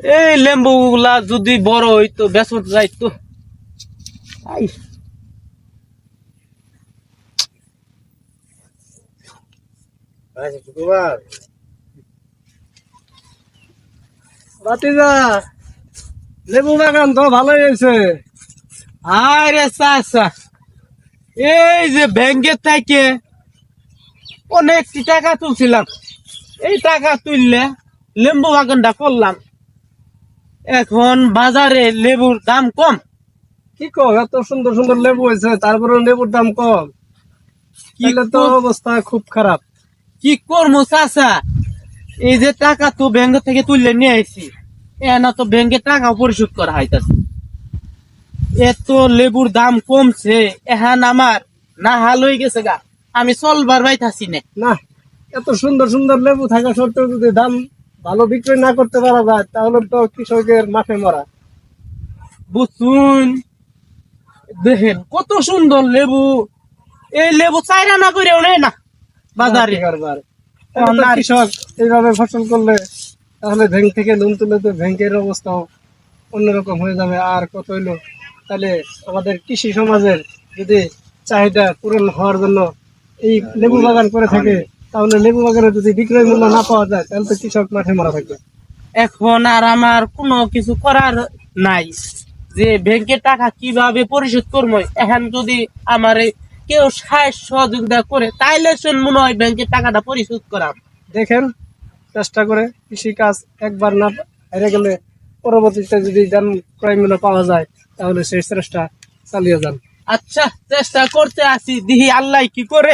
এই লেম্বু গুলা যদি বড় হইতো বেসন যাইতো আই। বাতিজা লেবু বাগান তো ভালোই হয়েছে। আরে চাচা এই যে ব্যাংকের থেকে অনেকটি টাকা তুলছিলাম। এই টাকা তুললে লেম্বু বাগানটা করলাম। এখন বাজারে লেবুর দাম কম। কি কো এত সুন্দর সুন্দর লেবু হয়েছে তারপরে লেবুর দাম কম। তাহলে তো অবস্থা খুব খারাপ। কি করব চাচা? এই যে টাকা তো ব্যাংক থেকে তুললে নিয়ে আইছি এনা তো ব্যাংকে টাকা পরিশোধ করা হইতাছে। এত লেবুর দাম কমছে এহান আমার না হাল হয়ে গেছে গা। আমি চলবার বাইতাছি না। না এত সুন্দর সুন্দর লেবু থাকা সত্ত্বেও যদি দাম ভালো বিক্রয় না করতে পারা যায় তাহলে তো কৃষকের মাঠে মরা। বুঝুন দেখেন কত সুন্দর লেবু। এই লেবু চাইরা না করে নেই না বাজারে। কৃষক এইভাবে ফসল করলে তাহলে ব্যাংক থেকে লোন তুলে তো ব্যাংকের অবস্থাও অন্যরকম হয়ে যাবে। আর কত হইল? তাহলে আমাদের কৃষি সমাজের যদি চাহিদা পূরণ হওয়ার জন্য এই লেবু বাগান করে থাকে তাহলে লেবু বাগানে যদি বিক্রয় মূল্য না পাওয়া যায় তাহলে তো কৃষক মাঠে মারা থাকবে। এখন আর আমার কোনো কিছু করার নাই। যে ব্যাংকের টাকা কীভাবে পরিশোধ করব এখন যদি আমার কেউ সাহায্য সহযোগিতা করে তাইলে শোন মনে হয় ব্যাংকের টাকাটা পরিশোধ করাম। দেখেন চেষ্টা করে কৃষি কাজ একবার না হেরে গেলে পরবর্তীতে যদি যান ক্রয় মূল্য পাওয়া যায় তাহলে সেই চেষ্টা চালিয়ে যান। আচ্ছা চেষ্টা করতে আসি দিহি আল্লাহ কি করে?